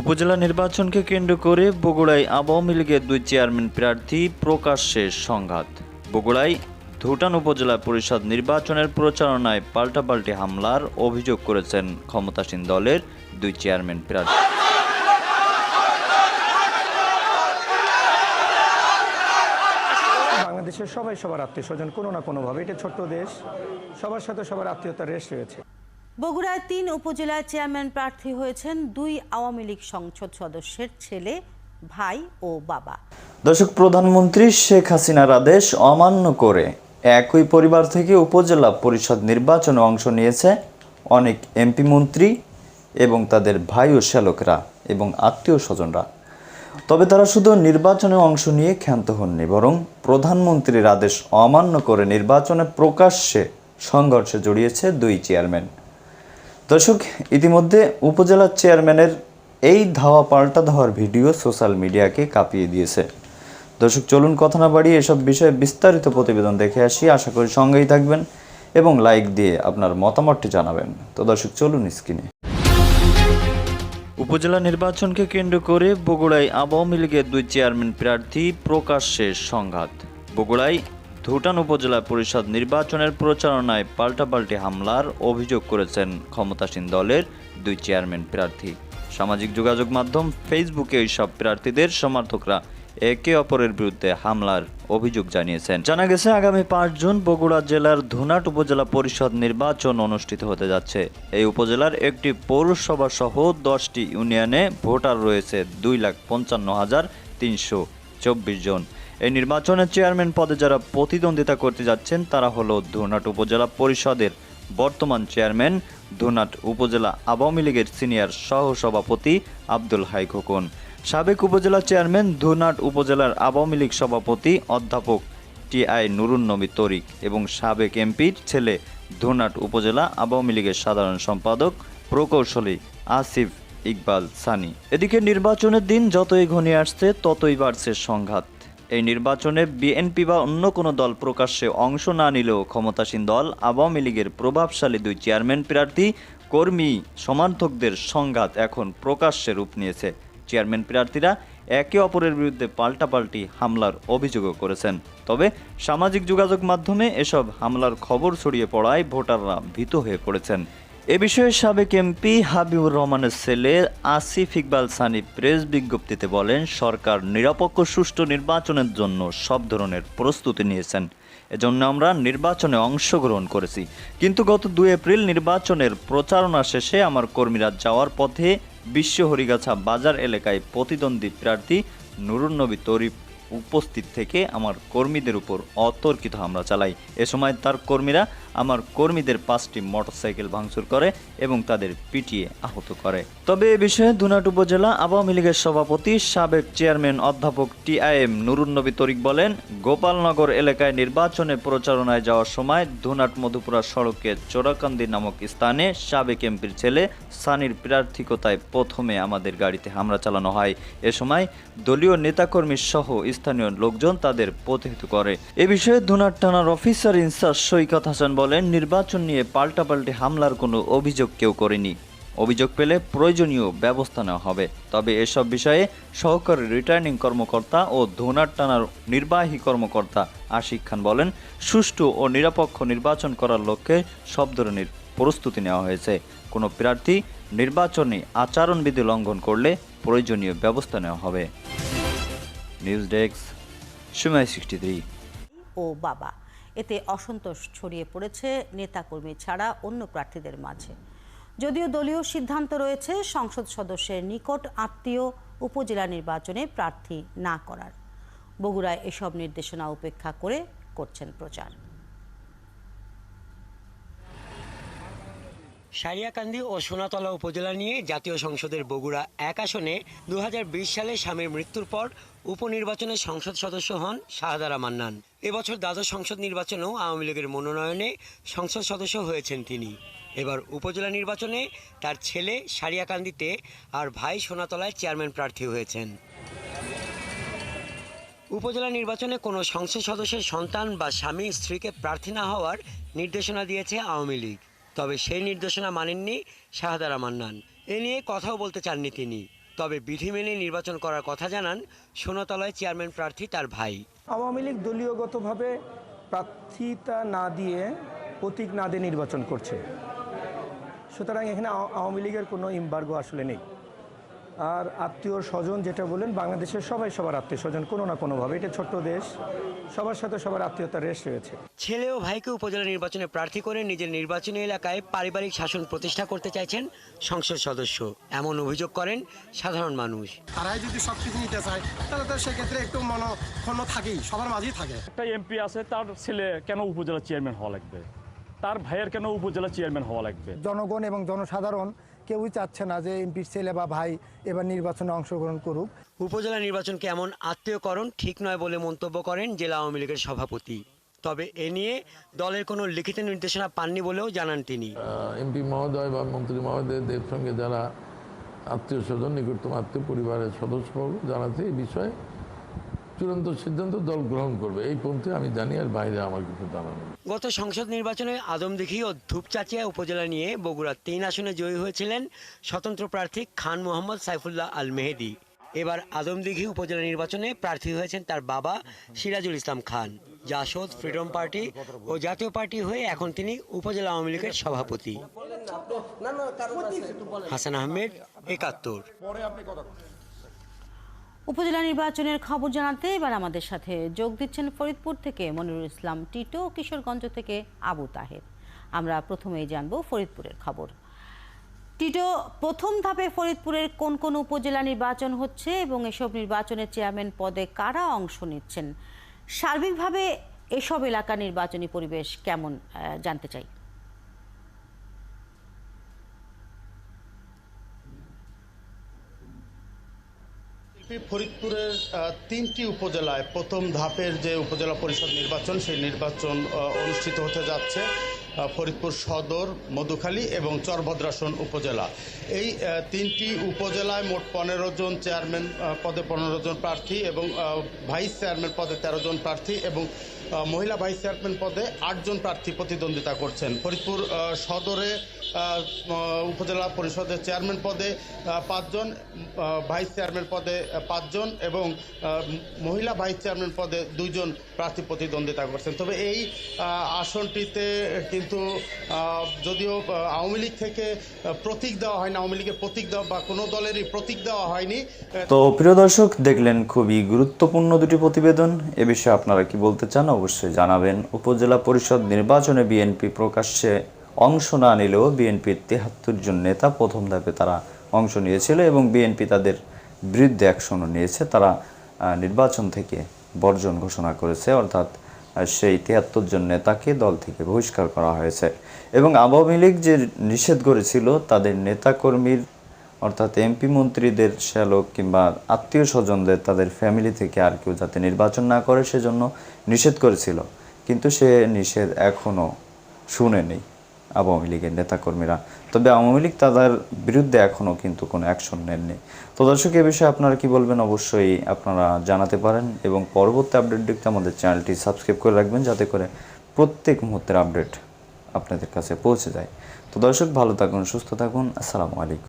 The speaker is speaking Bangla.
উপজেলা নির্বাচনকে কেন্দ্র করে বগুড়ায় আওয়ামী লীগের দুই চেয়ারম্যান প্রার্থী প্রকাশ্যে সংঘাত। বগুড়ায় ধুটান উপজেলা পরিষদ নির্বাচনের প্রচারণায় পাল্টাপাল্টি হামলার অভিযোগ করেছেন ক্ষমতাসীন দলের দুই চেয়ারম্যান প্রার্থী। বাংলাদেশের সবাই সবার আত্মীয় স্বজন, কোনো না কোনোভাবে। এটা ছোট্ট দেশ। সবার সাথে সবার আত্মীয়তার রেশ রয়েছে। বগুড়ায় তিন উপজেলার চেয়ারম্যান প্রার্থী হয়েছেন দুই আওয়ামী লীগ সংসদ সদস্যের ছেলে, ভাই ও বাবা। দর্শক, প্রধানমন্ত্রী শেখ হাসিনার আদেশ অমান্য করে একই পরিবার থেকে উপজেলা পরিষদ নির্বাচনে অংশ নিয়েছে অনেক এমপি মন্ত্রী এবং তাদের ভাই ও শ্যালকরা এবং আত্মীয় স্বজনরা। তবে তারা শুধু নির্বাচনে অংশ নিয়ে ক্ষান্ত হননি, বরং প্রধানমন্ত্রীর আদেশ অমান্য করে নির্বাচনে প্রকাশ্যে সংঘর্ষে জড়িয়েছে দুই চেয়ারম্যান। দর্শক, ইতিমধ্যে উপজেলা চেয়ারম্যানের এই ধাওয়া পাল্টা ধাওয়ার ভিডিও সোশ্যাল মিডিয়াকে কাঁপিয়ে দিয়েছে। দর্শক, চলুন কথা না বাড়িয়ে এসব বিষয়ে বিস্তারিত প্রতিবেদন দেখে আসি। আশা করি সঙ্গেই থাকবেন এবং লাইক দিয়ে আপনার মতামতটি জানাবেন। তো দর্শক, চলুন স্ক্রিনে। উপজেলা নির্বাচনকে কেন্দ্র করে বগুড়ায় আওয়ামী লীগের দুই চেয়ারম্যান প্রার্থী প্রকাশ্যে সংঘাত। বগুড়ায় ধুটান উপজেলা পরিষদ নির্বাচনের প্রচারণায় পাল্টাপাল্টি হামলার অভিযোগ করেছেন ক্ষমতাসীন দলের দুই চেয়ারম্যান প্রার্থী। সামাজিক যোগাযোগ মাধ্যম ফেসবুকে এইসব প্রার্থীদের সমর্থকরা একে অপরের বিরুদ্ধে হামলার অভিযোগ জানিয়েছেন। জানা গেছে, আগামী পাঁচ জুন বগুড়া জেলার ধুনাট উপজেলা পরিষদ নির্বাচন অনুষ্ঠিত হতে যাচ্ছে। এই উপজেলার একটি পৌরসভা সহ দশটি ইউনিয়নে ভোটার রয়েছে দুই লাখ পঞ্চান্ন হাজার তিনশো চব্বিশ জন। এই নির্বাচনের চেয়ারম্যান পদে যারা প্রতিদ্বন্দ্বিতা করতে যাচ্ছেন, তারা হলো ধুনাট উপজেলা পরিষদের বর্তমান চেয়ারম্যান ধুনাট উপজেলা আওয়ামী লীগের সিনিয়র সহ সভাপতি আব্দুল হাই খোকন। সাবেক উপজেলা চেয়ারম্যান ধুনাট উপজেলার আওয়ামী লীগ সভাপতি অধ্যাপক টি আই নুরুন নবী তরিক এবং সাবেক এমপির ছেলে ধুনাট উপজেলা আওয়ামী লীগের সাধারণ সম্পাদক, প্রকৌশলী আসিফ ইকবাল সানি। এদিকে নির্বাচনের দিন যতই ঘনিয়ে আসছে, ততই বাড়ছে সংঘাত। এই নির্বাচনে বিএনপি বা অন্য কোনো দল প্রকাশ্যে অংশ না নিলেও ক্ষমতাসীন দল, আওয়ামী লীগের প্রভাবশালী দুই চেয়ারম্যান প্রার্থী, কর্মী, সমর্থকদের সংঘাত এখন প্রকাশ্যে রূপ নিয়েছে। চেয়ারম্যান প্রার্থীরা একে অপরের বিরুদ্ধে পাল্টাপাল্টি হামলার অভিযোগও করেছেন। তবে সামাজিক যোগাযোগ মাধ্যমে এসব হামলার খবর ছড়িয়ে পড়ায় ভোটাররা ভীত হয়ে পড়েছেন। এ বিষয়ে সাবেক এমপি হাবিবুর রহমানের ছেলে আসিফ ইকবাল সানি প্রেস বিজ্ঞপ্তিতে বলেন, সরকার নিরপেক্ষ সুষ্ঠু নির্বাচনের জন্য সব ধরনের প্রস্তুতি নিয়েছেন। এজন্য আমরা নির্বাচনে অংশগ্রহণ করেছি। কিন্তু গত দুই এপ্রিল নির্বাচনের প্রচারণা শেষে আমার কর্মীরা যাওয়ার পথে বিশ্ব হরিগাছা বাজার এলাকায় প্রতিদ্বন্দ্বী প্রার্থী নুরুন নবী তরিফ উপস্থিত থেকে আমার কর্মীদের উপর অতর্কিত হামলা চালায়। এ সময় তার কর্মীরা আমার কর্মীদের পাঁচটি মোটরসাইকেল ভাঙচুর করে এবং তাদের পিটিয়ে আহত করে। তবে এ বিষয়ে ধুনাট উপজেলা আওয়ামী লীগের সভাপতি, সাবেক চেয়ারম্যান অধ্যাপক T I M Nurunnabi Tarik বলেন, গোপালনগর এলাকায় নির্বাচনে প্রচারণায় যাওয়ার সময় ধুনাট মধুপুরা সড়কে চোরাকান্দি নামক স্থানে সাবেক এমপির ছেলে সানির প্রার্থিকতায় প্রথমে আমাদের গাড়িতে হামলা চালানো হয়। এ সময় দলীয় নেতাকর্মী সহ স্থানীয় লোকজন তাদের প্রতিহিত করে। এ বিষয়ে ধুনাট থানার অফিসার ইনচার্জ সৈকত হাসান বলেন, নির্বাচন নিয়ে পাল্টাপাল্টি হামলার কোনো অভিযোগ কেউ করেনি। অভিযোগ পেলে প্রয়োজনীয় ব্যবস্থা নেওয়া হবে। তবে এসব বিষয়ে সহকারী রিটার্নিং কর্মকর্তা ও ধোনার টানার নির্বাহী কর্মকর্তা আশিক খান বলেন, সুষ্ঠু ও নিরপেক্ষ নির্বাচন করার লক্ষ্যে সব ধরনের প্রস্তুতি নেওয়া হয়েছে। কোনো প্রার্থী নির্বাচনে আচরণবিধি লঙ্ঘন করলে প্রয়োজনীয় ব্যবস্থা নেওয়া হবে। নিউজ ডেস্ক, সময় সিক্সটি থ্রি। ও বাবা। এতে অসন্তোষ ছড়িয়ে পড়েছে নেতাকর্মী ছাড়া অন্য প্রার্থীদের মাঝে। যদিও দলীয় সিদ্ধান্ত রয়েছে, সংসদ সদস্যের নিকট আত্মীয় উপজেলা নির্বাচনে প্রার্থী না করার। বগুড়ায় এসব নির্দেশনা উপেক্ষা করে করছেন প্রচার। সারিয়াকান্দি ও সোনাতলা উপজেলা নিয়ে জাতীয় সংসদের বগুড়া এক আসনে দু হাজার বিশ সালে স্বামীর মৃত্যুর পর উপনির্বাচনে সংসদ সদস্য হন শাহাদারা মান্নান। এবছর দ্বাদশ সংসদ নির্বাচনেও আওয়ামী লীগের মনোনয়নে সংসদ সদস্য হয়েছেন তিনি। এবার উপজেলা নির্বাচনে তার ছেলে সারিয়াকান্দিতে আর ভাই সোনাতলায় চেয়ারম্যান প্রার্থী হয়েছেন। উপজেলা নির্বাচনে কোনো সংসদ সদস্যের সন্তান বা স্বামী, স্ত্রীকে প্রার্থী না হওয়ার নির্দেশনা দিয়েছে আওয়ামী লীগ। তবে সেই নির্দেশনা মানেননি শাহাদারা মান্নান এ নিয়ে কথাও বলতে চাননি তিনি। তবে বিধি মেনে নির্বাচন করার কথা জানান সোনাতলায় চেয়ারম্যান প্রার্থী তার ভাই। আওয়ামী লীগ দলীয়গতভাবে প্রার্থিতা না দিয়ে প্রতীক না দিয়ে নির্বাচন করছে। সুতরাং এখানে আও- আওয়ামী লীগের কোনো ইম্বার্গো আসলে নেই। আর আত্মীয় স্বজন যেটা বলেন বাংলাদেশের সবাই সবার আত্মীয় স্বজন কোনো না কোনোভাবে। এটা ছোট্ট দেশ সবার সাথে সবার আত্মীয়তার রেশ রয়েছে। ছেলে ও ভাইকে উপজেলা নির্বাচনে প্রার্থী করে নিজের নির্বাচনী এলাকায় পারিবারিক শাসন প্রতিষ্ঠা করতে চাইছেন সংসদ সদস্য। এমন অভিযোগ করেন সাধারণ মানুষ। তারাই যদি সব কিছু নিতে চায় তাহলে তো সেক্ষেত্রে একটু মনক্ষণ থাকেই সবার মাঝেই থাকে। একটা এমপি আছে তার ছেলে কেন উপজেলা চেয়ারম্যান হওয়া লাগবে? তার ভাইয়ের কেন উপজেলা চেয়ারম্যান হওয়া লাগবে? জনগণ এবং জনসাধারণ কেউই চাচ্ছে না যে এমপির ছেলে বা ভাই এবার নির্বাচনে অংশগ্রহণ করুক। উপজেলা নির্বাচনকে এমন আত্মীয়করণ ঠিক নয় বলে মন্তব্য করেন জেলা আওয়ামী লীগের সভাপতি। তবে এ নিয়ে দলের কোনো লিখিত নির্দেশনা পাননি বলেও জানান তিনি। এমপি মহোদয় বা মন্ত্রী মহোদয়দের সঙ্গে যারা আত্মীয় স্বজন নিকটতম আত্মীয় পরিবারের সদস্য জানাতে এই বিষয়ে। চূড়ান্ত সিদ্ধান্ত দল গ্রহণ করবে। এই পন্থে আমি জানি আর বাইরে আমার কিছু জানা নেই। গত সংসদ নির্বাচনে আদমদিঘি ও ধূপচাচিয়া উপজেলা নিয়ে বগুড়া তিন আসনে জয়ী হয়েছিলেন স্বতন্ত্র প্রার্থী খান মোহাম্মদ সাইফুল্লাহ আল মেহেদি এবার আদমদিঘি উপজেলা নির্বাচনে প্রার্থী হয়েছেন তার বাবা সিরাজুল ইসলাম খান। জাসদ ফ্রিডম পার্টি ও জাতীয় পার্টি হয়ে এখন তিনি উপজেলা আওয়ামী লীগের সভাপতি। হাসান আহমেদ একাত্তর। উপজেলা নির্বাচনের খবর জানাতে এবার আমাদের সাথে যোগ দিচ্ছেন ফরিদপুর থেকে মনিরুল ইসলাম টিটো কিশোরগঞ্জ থেকে আবু তাহের। আমরা প্রথমেই জানব ফরিদপুরের খবর। টিটো, প্রথম ধাপে ফরিদপুরের কোন কোন উপজেলা নির্বাচন হচ্ছে এবং এসব নির্বাচনের চেয়ারম্যান পদে কারা অংশ নিচ্ছেন? সার্বিকভাবে এসব এলাকার নির্বাচনী পরিবেশ কেমন জানতে চাই। ফরিদপুরের তিনটি উপজেলায় প্রথম ধাপের যে উপজেলা পরিষদ নির্বাচন, সেই নির্বাচন অনুষ্ঠিত হতে যাচ্ছে ফরিদপুর সদর, মধুখালী এবং চরভদ্রাসন উপজেলা। এই তিনটি উপজেলায় মোট পনেরো জন চেয়ারম্যান পদে পনেরো জন প্রার্থী এবং ভাইস চেয়ারম্যান পদে তেরো জন প্রার্থী এবং মহিলা ভাইস চেয়ারম্যান পদে আটজন প্রার্থী প্রতিদ্বন্দ্বিতা করছেন। ফরিদপুর সদরে উপজেলা পরিষদের চেয়ারম্যান পদে পাঁচজন ভাইস চেয়ারম্যান পদে পাঁচজন এবং মহিলা ভাইস চেয়ারম্যান পদে দুইজন প্রার্থী প্রতিদ্বন্দ্বিতা করছেন। তবে এই আসনটিতে কিন্তু যদিও আওয়ামী লীগ থেকে প্রতীক দেওয়া হয় না আওয়ামী লীগের প্রতীক দেওয়া বা কোনো দলেরই প্রতীক দেওয়া হয়নি। তো প্রিয় দর্শক, দেখলেন খুবই গুরুত্বপূর্ণ দুটি প্রতিবেদন। এ বিষয়ে আপনারা কি বলতে চান? অবশ্যই জানাবেন। উপজেলা পরিষদ নির্বাচনে বিএনপি প্রকাশ্যে অংশ না নিলেও বিএনপির তেহাত্তর জন নেতা প্রথম ধাপে তারা অংশ নিয়েছিল এবং বিএনপি তাদের বিরুদ্ধে অ্যাকশনও নিয়েছে। তারা নির্বাচন থেকে বর্জন ঘোষণা করেছে। অর্থাৎ সেই তেহাত্তর জন নেতাকে দল থেকে বহিষ্কার করা হয়েছে। এবং আওয়ামী লীগ যে নিষেধ করেছিল, তাদের নেতাকর্মীর অর্থাৎ এমপি মন্ত্রীদের শ্যালক কিংবা আত্মীয় স্বজনদের, তাদের ফ্যামিলি থেকে আর কেউ যাতে নির্বাচন না করে সেজন্য নিষেধ করেছিল। কিন্তু সে নিষেধ এখনও শুনেনি আওয়ামী লীগের নেতাকর্মীরা। তবে আওয়ামী লীগ তাদের বিরুদ্ধে এখনও কিন্তু কোনো অ্যাকশন নেননি। তো দর্শক, এ বিষয়ে আপনারা কি বলবেন অবশ্যই আপনারা জানাতে পারেন এবং পরবর্তী আপডেট দেখতে আমাদের চ্যানেলটি সাবস্ক্রাইব করে রাখবেন যাতে করে প্রত্যেক মুহূর্তের আপডেট আপনাদের কাছে পৌঁছে যায়। তো দর্শক, ভালো থাকুন, সুস্থ থাকুন। আসসালামু আলাইকুম।